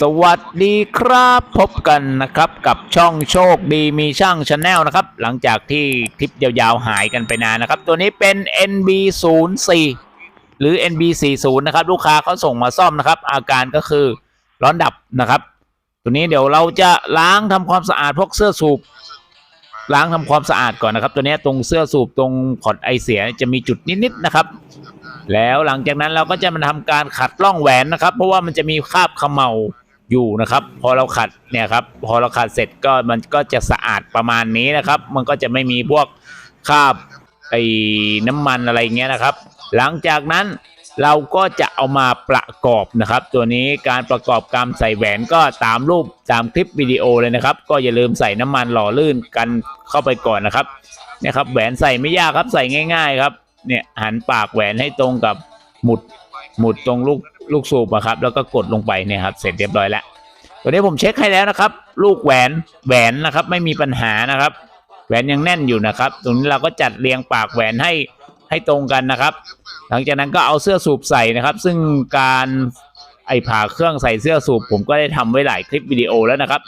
สวัสดีครับพบกันนะครับกับช่องโชคดีมีช่างชาแนลนะครับ หลังจากที่คลิปยาวๆหายกันไปนานนะครับ ตัวนี้เป็น NB04 หรือ NB40 นะครับ ลูกค้าเขาส่งมาซ่อมนะครับ อาการก็คือร้อนดับนะครับ ตัวนี้เดี๋ยวเราจะล้างทำความสะอาดพวกเสื้อสูบ ล้างทำความสะอาดก่อนนะครับ ตัวนี้ตรงเสื้อสูบตรงพอร์ตไอเสียจะมีจุดนิดๆนะครับ แล้วหลังจากนั้นเราก็จะมาทำการขัดร่องแหวนนะครับ เพราะว่ามันจะมีคราบขมเมาอยู่นะครับ พอเราขัดเนี่ยครับพอเราขัดเสร็จก็มันก็จะสะอาดประมาณนี้นะครับ มันก็จะไม่มีพวกคราบไอ้น้ำมันอะไรเงี้ยนะครับ หลังจากนั้น เราก็จะเอามาประกอบนะครับ ตัวนี้การประกอบการใส่แหวนก็ตามรูปตามคลิปวิดีโอเลยนะครับ ก็อย่าลืมใส่น้ำมันหล่อลื่นกันเข้าไปก่อนนะครับเนี่ยครับแหวนใส่ไม่ยากครับใส่ง่าย ๆ ครับเนี่ยหันปากแหวนให้ตรงกับหมุดหมุดตรงลูกลูกสูบอะครับ แล้วก็กดลงไปเนี่ยครับเสร็จเรียบร้อยแล้วตัวนี้ผมเช็คให้แล้วนะครับ ลูกแหวนแหวนนะครับ ไม่มีปัญหานะครับ แหวนยังแน่นอยู่นะครับ ตรงนี้เราก็จัดเรียงปากแหวนให้ ให้ตรงกันนะครับ หลังจากนั้นก็เอาเสื้อสูบใส่นะครับ ซึ่งการไอผ่าเครื่องใส่เสื้อสูบผมก็ได้ทำไว้หลายคลิปวิดีโอแล้วนะครับ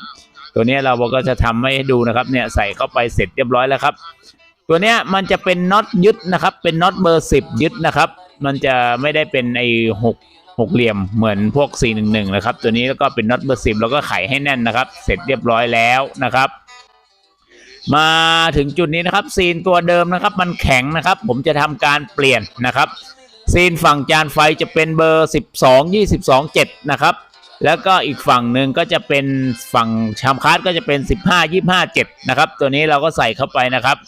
ตัวนี้เราก็จะทำให้ดูนะครับเนี่ยใส่เข้าไปเสร็จเรียบร้อยแล้วครับ ตัวนี้มันจะเป็นน็อตยึดนะครับ เป็นน็อตเบอร์สิบยึดนะครับ มันจะไม่ได้เป็นไอหกหกเหลี่ยมเหมือนพวก 411 นะครับ ตัวนี้แล้วก็เป็นน็อตเบอร์สิบแล้วก็ไขให้แน่นนะครับ เสร็จเรียบร้อยแล้วนะครับ มาถึงจุดนี้นะครับ ซีนตัวเดิมนะครับ มันแข็งนะครับ ผมจะทำการเปลี่ยนนะครับ ซีนฝั่งจานไฟจะเป็นเบอร์ 12 22 7 นะครับ แล้วก็อีกฝั่งหนึ่งก็จะเป็นฝั่งชามคาร์ดก็จะเป็น 15 25 7 นะครับ ตัวนี้เราก็ใส่เข้าไปนะครับ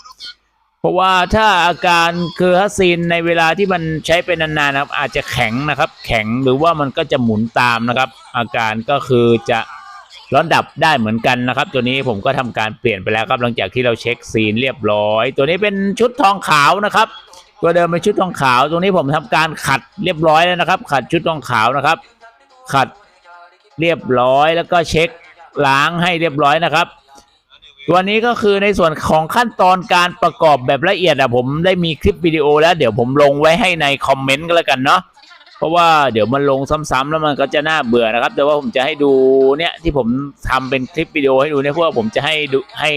เพราะว่าถ้าอาการคือถ้าซีนในเวลาที่มันใช้เป็นนานๆนะครับ อาจจะแข็งนะครับ แข็งหรือว่ามันก็จะหมุนตามนะครับ อาการก็คือจะ ร้อนดับได้เหมือนกันนะครับ ตัวนี้ผมก็ทำการเปลี่ยนไปแล้วครับหลังจากที่เราเช็คซีนเรียบร้อย ตัวนี้เป็นชุดทองขาวนะครับ ตัวเดิมเป็นชุดทองขาวตรงนี้ผมทำการขัดเรียบร้อยแล้วนะครับ ขัดชุดทองขาวนะครับ ขัดเรียบร้อยแล้วก็เช็คล้างให้เรียบร้อยนะครับ ตัวนี้ก็คือในส่วนของขั้นตอนการประกอบแบบละเอียดอะผมได้มีคลิปวิดีโอแล้ว เดี๋ยวผมลงไว้ให้ในคอมเมนต์ก็แล้วกันเนาะ เพราะว่าเดี๋ยวมันลงซ้ำๆแล้วมันก็จะน่าเบื่อนะครับ แต่ว่าผมจะให้ดูเนี่ยที่ผมทำเป็นคลิปวิดีโอให้ดูเนี่ยเพราะว่าผมจะให้ดูให้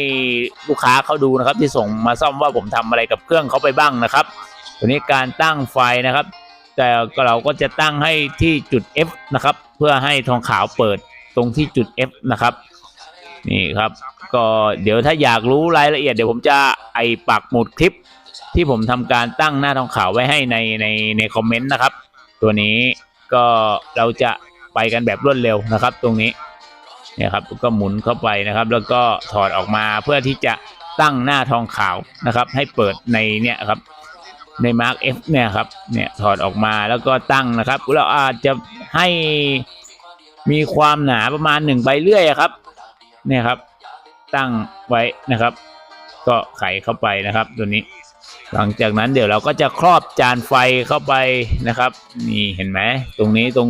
ลูกค้าเขาดูนะครับ ที่ส่งมาซ่อมว่าผมทำอะไรกับเครื่องเขาไปบ้างนะครับตัวนี้การตั้งไฟนะครับ แต่เราก็จะตั้งให้ที่จุด F นะครับ เพื่อให้ทองขาวเปิดตรงที่จุด F นะครับนี่ครับ ก็เดี๋ยวถ้าอยากรู้รายละเอียดเดี๋ยวผมจะไอปักหมุดคลิป ที่ผมทำการตั้งหน้าทองขาวไว้ให้ในในในคอมเมนต์นะครับ ตัวนี้ก็เราจะไปกันแบบรวดเร็วนะครับ ตรงนี้เนี่ยครับก็หมุนเข้าไปนะครับ แล้วก็ถอดออกมาเพื่อที่จะตั้งหน้าทองขาวนะครับ ให้เปิดในเนี่ยครับใน Mark F เนี่ยครับเนี่ยถอดออกมาแล้วก็ตั้งนะครับ เราอาจจะให้มีความหนาประมาณหนึ่งใบเลื่อยครับเนี่ยครับ ตั้งไว้นะครับ ก็ไขเข้าไปนะครับตัวนี้ หลังจากนั้นเดี๋ยวเราก็จะครอบจานไฟเข้าไปนะครับ นี่เห็นไหมตรงนี้ตรง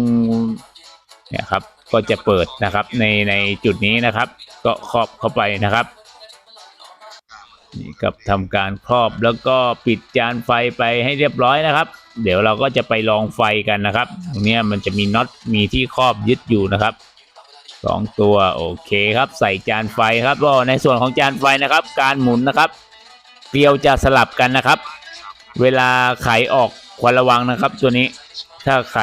เนี่ยครับก็จะเปิดนะครับในในจุดนี้นะครับ ก็ครอบเข้าไปนะครับนี่กับทำการครอบแล้วก็ปิดจานไฟไปให้เรียบร้อยนะครับ เดี๋ยวเราก็จะไปลองไฟกันนะครับตรงนี้มันจะมีน็อตมีที่ครอบยึดอยู่นะครับสองตัวโอเคครับ ใส่จานไฟครับก็ในส่วนของจานไฟนะครับ การหมุนนะครับ เกลียวจะสลับกันนะครับ เวลาไขออกควรระวังนะครับ ตัวนี้ถ้าไข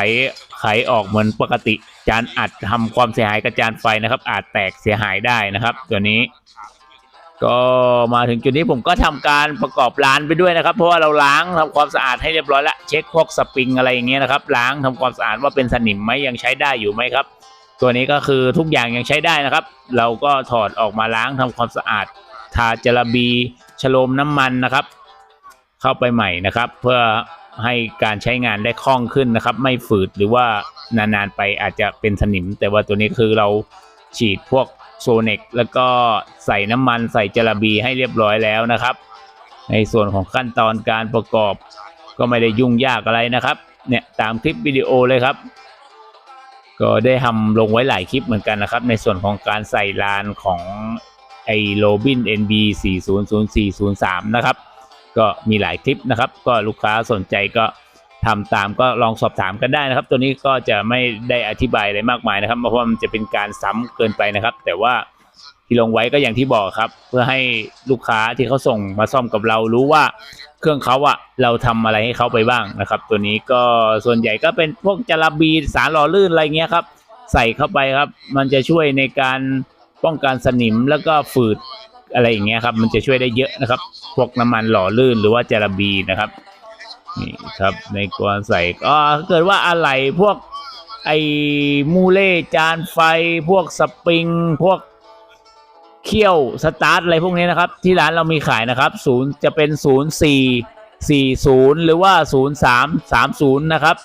ไขออกเหมือนปกติ จานอัดทำความเสียหายกับจานไฟนะครับ อาจแตกเสียหายได้นะครับ ตัวนี้ ก็มาถึงจุดนี้ผมก็ทำการประกอบร้านไปด้วยนะครับ เพราะว่าเราล้างทำความสะอาดให้เรียบร้อยแล้วเช็คพวกสปริงอะไรอย่างเงี้ยนะครับล้างทำความสะอาดว่าเป็นสนิมไหมยังใช้ได้อยู่ไหมครับ ตัวนี้ก็คือทุกอย่างยังใช้ได้นะครับ เราก็ถอดออกมาล้างทำความสะอาด ทาจระบีฉโลมน้ำมันนะครับ เข้าไปใหม่นะครับ เพื่อให้การใช้งานได้คล่องขึ้นนะครับ ไม่ฝืดหรือว่านานๆไปอาจจะเป็นสนิม แต่ว่าตัวนี้คือเราฉีดพวกโซเนกแล้วก็ใส่น้ำมันใส่จระบีให้เรียบร้อยแล้วนะครับ ในส่วนของขั้นตอนการประกอบก็ไม่ได้ยุ่งยากอะไรนะครับ เนี่ยตามคลิปวิดีโอเลยครับ ก็ได้ทำลงไว้หลายคลิปเหมือนกันนะครับ ในส่วนของการใส่ลานของ ไอโรบิน NB 400403 นะครับ ก็มีหลายคลิปนะครับ ก็ลูกค้าสนใจก็ทำตามก็ลองสอบถามกันได้นะครับ ตัวนี้ก็จะไม่ได้อธิบายอะไรมากมายนะครับ เพราะว่ามันจะเป็นการซ้ำเกินไปนะครับ แต่ว่าที่ลงไว้ก็อย่างที่บอกครับ เพื่อให้ลูกค้าที่เขาส่งมาซ่อมกับเรารู้ว่าเครื่องเขาอะเราทำอะไรให้เขาไปบ้างนะครับ ตัวนี้ก็ส่วนใหญ่ก็เป็นพวกจาระบีสารหล่อลื่นอะไรเงี้ยครับ ใส่เข้าไปครับ มันจะช่วยในการ ป้องกันสนิมแล้วก็ฝืดอะไรอย่างเงี้ยครับ มันจะช่วยได้เยอะนะครับ พวกน้ำมันหล่อลื่นหรือว่าจารบีนะครับนี่ครับในกวนใส่ก็เกิดว่าอะไรพวกไอ้มูเล่จานไฟ พวกสปริง พวกเขี้ยวสตาร์ทอะไรพวกนี้นะครับ ที่ร้านเรามีขายนะครับศูนย์จะเป็นศูนย์สี่สี่ศูนย์หรือว่าศูนย์สามสามศูนย์นะครับ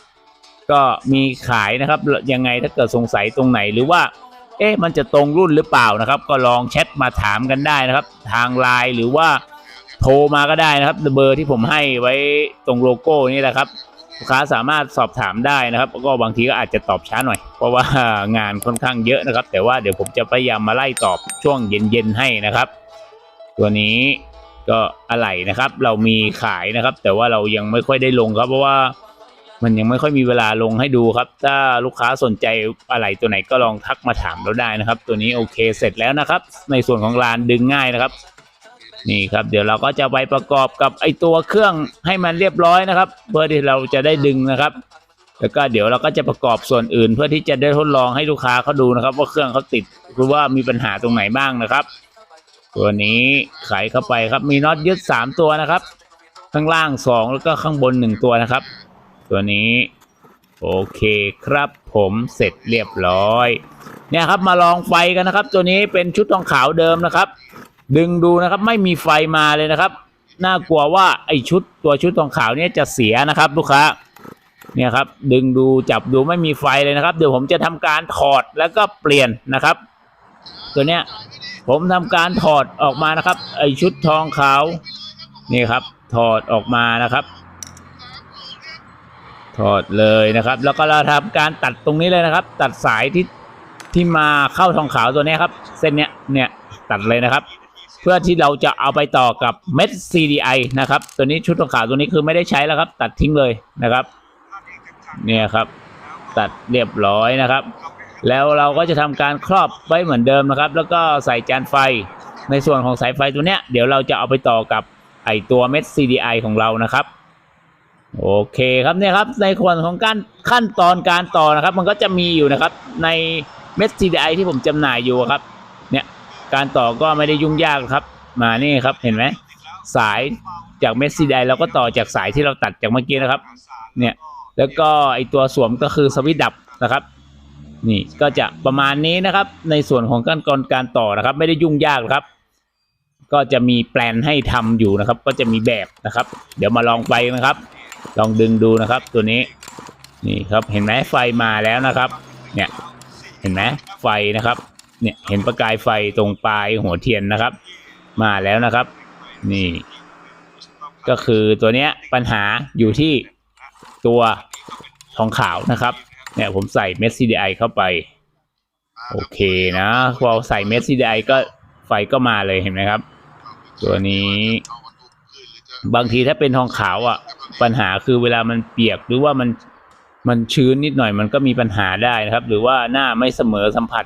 ก็มีขายนะครับยังไงถ้าเกิดสงสัยตรงไหนหรือว่า เอ๊ะมันจะตรงรุ่นหรือเปล่านะครับ ก็ลองแชทมาถามกันได้นะครับ ทางไลน์หรือว่าโทรมาก็ได้นะครับเบอร์ที่ผมให้ไว้ตรงโลโก้นี่แหละครับลูกค้าสามารถสอบถามได้นะครับ ก็บางทีก็อาจจะตอบช้าหน่อย เพราะว่างานค่อนข้างเยอะนะครับ แต่ว่าเดี๋ยวผมจะพยายามมาไล่ตอบช่วงเย็นๆให้นะครับ ตัวนี้ก็อะไหล่นะครับ เรามีขายนะครับ แต่ว่าเรายังไม่ค่อยได้ลงครับเพราะว่า มันยังไม่ค่อยมีเวลาลงให้ดูครับ ถ้าลูกค้าสนใจอะไรตัวไหนก็ลองทักมาถามเราได้นะครับ ตัวนี้โอเคเสร็จแล้วนะครับ ในส่วนของลานดึงง่ายนะครับ นี่ครับ เดี๋ยวเราก็จะไปประกอบกับไอตัวเครื่องให้มันเรียบร้อยนะครับ เพื่อที่เราจะได้ดึงนะครับ แล้วก็เดี๋ยวเราก็จะประกอบส่วนอื่น เพื่อที่จะได้ทดลองให้ลูกค้าเขาดูนะครับ ว่าเครื่องเขาติดหรือว่ามีปัญหาตรงไหนบ้างนะครับ ตัวนี้ไขเข้าไปครับมีน็อตยึดสามตัวนะครับ ข้างล่างสองแล้วก็ข้างบนหนึ่งตัวนะครับ ตัวนี้ โอเคครับผมเสร็จเรียบร้อย เนี่ยครับมาลองไฟกันนะครับ ตัวนี้เป็นชุดทองขาวเดิมนะครับ ดึงดูนะครับไม่มีไฟมาเลยนะครับ น่ากลัวว่าไอชุดตัวชุดทองขาวเนี่ยจะเสียนะครับลูกค้าเนี่ยครับดึงดูจับดูไม่มีไฟเลยนะครับ เดี๋ยวผมจะทำการถอดแล้วก็เปลี่ยนนะครับ ตัวเนี้ยผมทำการถอดออกมานะครับ ไอชุดทองขาวนี่ครับ ถอดออกมานะครับ ถอดเลยนะครับ แล้วก็เราทำการตัดตรงนี้เลยนะครับ ตัดสายที่ที่มาเข้าทองขาวตัวนี้ครับ เส้นเนี้ยเนี่ยตัดเลยนะครับ เพื่อที่เราจะเอาไปต่อกับเม็ด CDI นะครับ ตัวนี้ชุดทองขาวตัวนี้คือไม่ได้ใช้แล้วครับ ตัดทิ้งเลยนะครับ เนี่ยครับ ตัดเรียบร้อยนะครับ แล้วเราก็จะทำการครอบไว้เหมือนเดิมนะครับ แล้วก็ใส่จานไฟในส่วนของสายไฟตัวเนี้ยเดี๋ยวเราจะเอาไปต่อกับไอตัวเม็ด CDI ของเรานะครับ โอเคครับเนี่ยครับในส่วนของการขั้นตอนการต่อนะครับ มันก็จะมีอยู่นะครับ ในเม็ด CDI ที่ผมจำหน่ายอยู่ครับ เนี่ยการต่อก็ไม่ได้ยุ่งยากครับ มานี่ครับเห็นไหมสายจากเม็ด CDI เราก็ต่อจากสายที่เราตัดจากเมื่อกี้นะครับ เนี่ยแล้วก็ไอตัวสวมก็คือสวิตดับนะครับ นี่ก็จะประมาณนี้นะครับ ในส่วนของขั้นตอนการต่อนะครับ ไม่ได้ยุ่งยากครับก็จะมีแปลนให้ทำอยู่นะครับ ก็จะมีแบบนะครับ เดี๋ยวมาลองไปนะครับ ลองดึงดูนะครับตัวนี้นี่ครับเห็นไหมไฟมาแล้วนะครับ เนี่ยเห็นไหมไฟนะครับเนี่ยเห็นประกายไฟตรงปลายหัวเทียนนะครับ มาแล้วนะครับ นี่ ก็คือตัวเนี้ยปัญหาอยู่ที่ตัวทองขาวนะครับ เนี่ยผมใส่เม็ด CDI เข้าไป โอเคนะพอใส่เม็ด CDI ก็ไฟก็มาเลยเห็นไหมครับ ตัวนี้ บางทีถ้าเป็นทองขาวอะ ปัญหาคือเวลามันเปียกหรือว่ามันมันชื้นนิดหน่อยมันก็มีปัญหาได้นะครับ หรือว่าหน้าไม่เสมอสัมผัส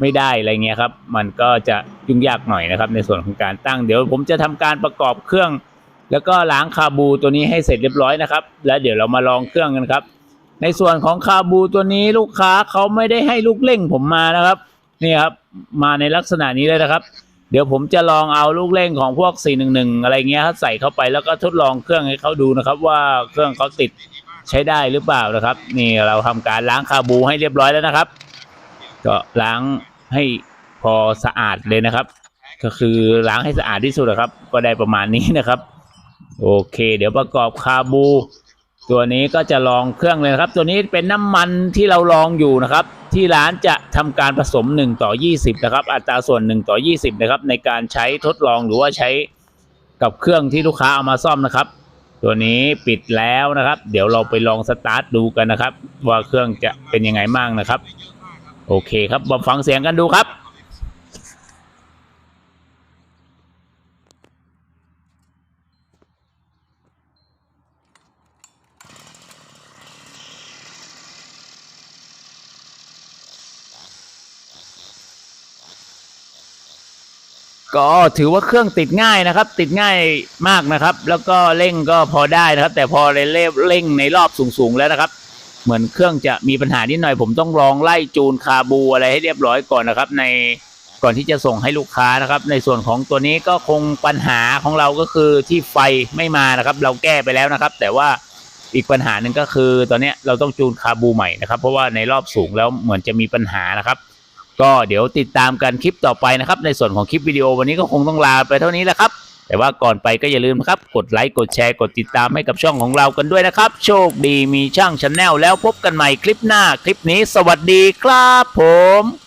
ไม่ได้อะไรเงี้ยครับ มันก็จะยุ่งยากหน่อยนะครับ ในส่วนของการตั้งเดี๋ยวผมจะทำการประกอบเครื่อง แล้วก็ล้างคาบูตัวนี้ให้เสร็จเรียบร้อยนะครับ แล้วเดี๋ยวเรามาลองเครื่องกันครับ ในส่วนของคาบูตัวนี้ลูกค้าเขาไม่ได้ให้ลูกเร่งผมมานะครับ นี่ครับ มาในลักษณะนี้เลยนะครับ เดี๋ยวผมจะลองเอาลูกเร่งของพวก 411 อะไรเงี้ยครับใส่เข้าไปแล้วก็ทดลองเครื่องให้เขาดูนะครับ ว่าเครื่องเขาติดใช้ได้หรือเปล่านะครับ นี่เราทำการล้างคาบูให้เรียบร้อยแล้วนะครับ ก็ล้างให้พอสะอาดเลยนะครับ ก็คือล้างให้สะอาดที่สุดนะครับ ก็ได้ประมาณนี้นะครับ โอเค เดี๋ยวประกอบคาบู ตัวนี้ก็จะลองเครื่องเลยครับ ตัวนี้เป็นน้ำมันที่เราลองอยู่นะครับ ที่ร้านจะทำการผสม 1 ต่อ 20 นะครับ อัตราส่วน 1 ต่อ 20 นะครับ ในการใช้ทดลองหรือว่าใช้กับเครื่องที่ลูกค้าเอามาซ่อมนะครับ ตัวนี้ปิดแล้วนะครับ เดี๋ยวเราไปลองสตาร์ทดูกันนะครับ ว่าเครื่องจะเป็นยังไงบ้างนะครับ โอเคครับมาฟังเสียงกันดูครับ ก็ถือว่าเครื่องติดง่ายนะครับ ติดง่ายมากนะครับ แล้วก็เร่งก็พอได้นะครับ แต่พอเร่งเร่งในรอบสูงๆแล้วนะครับ เหมือนเครื่องจะมีปัญหานิดหน่อย ผมต้องลองไล่จูนคาบูอะไรให้เรียบร้อยก่อนนะครับ ในก่อนที่จะส่งให้ลูกค้านะครับ ในส่วนของตัวนี้ก็คงปัญหาของเราก็คือที่ไฟไม่มานะครับ เราแก้ไปแล้วนะครับ แต่ว่าอีกปัญหาหนึ่งก็คือ ตอนนี้เราต้องจูนคาบูใหม่นะครับ เพราะว่าในรอบสูงแล้วเหมือนจะมีปัญหานะครับ ก็เดี๋ยวติดตามกันคลิปต่อไปนะครับ ในส่วนของคลิปวิดีโอวันนี้ก็คงต้องลาไปเท่านี้แหละครับ แต่ว่าก่อนไปก็อย่าลืมครับ กดไลค์กดแชร์กดติดตามให้กับช่องของเรากันด้วยนะครับ โชคดีมีช่างชาแนลแล้วพบกันใหม่คลิปหน้าคลิปนี้ สวัสดีครับผม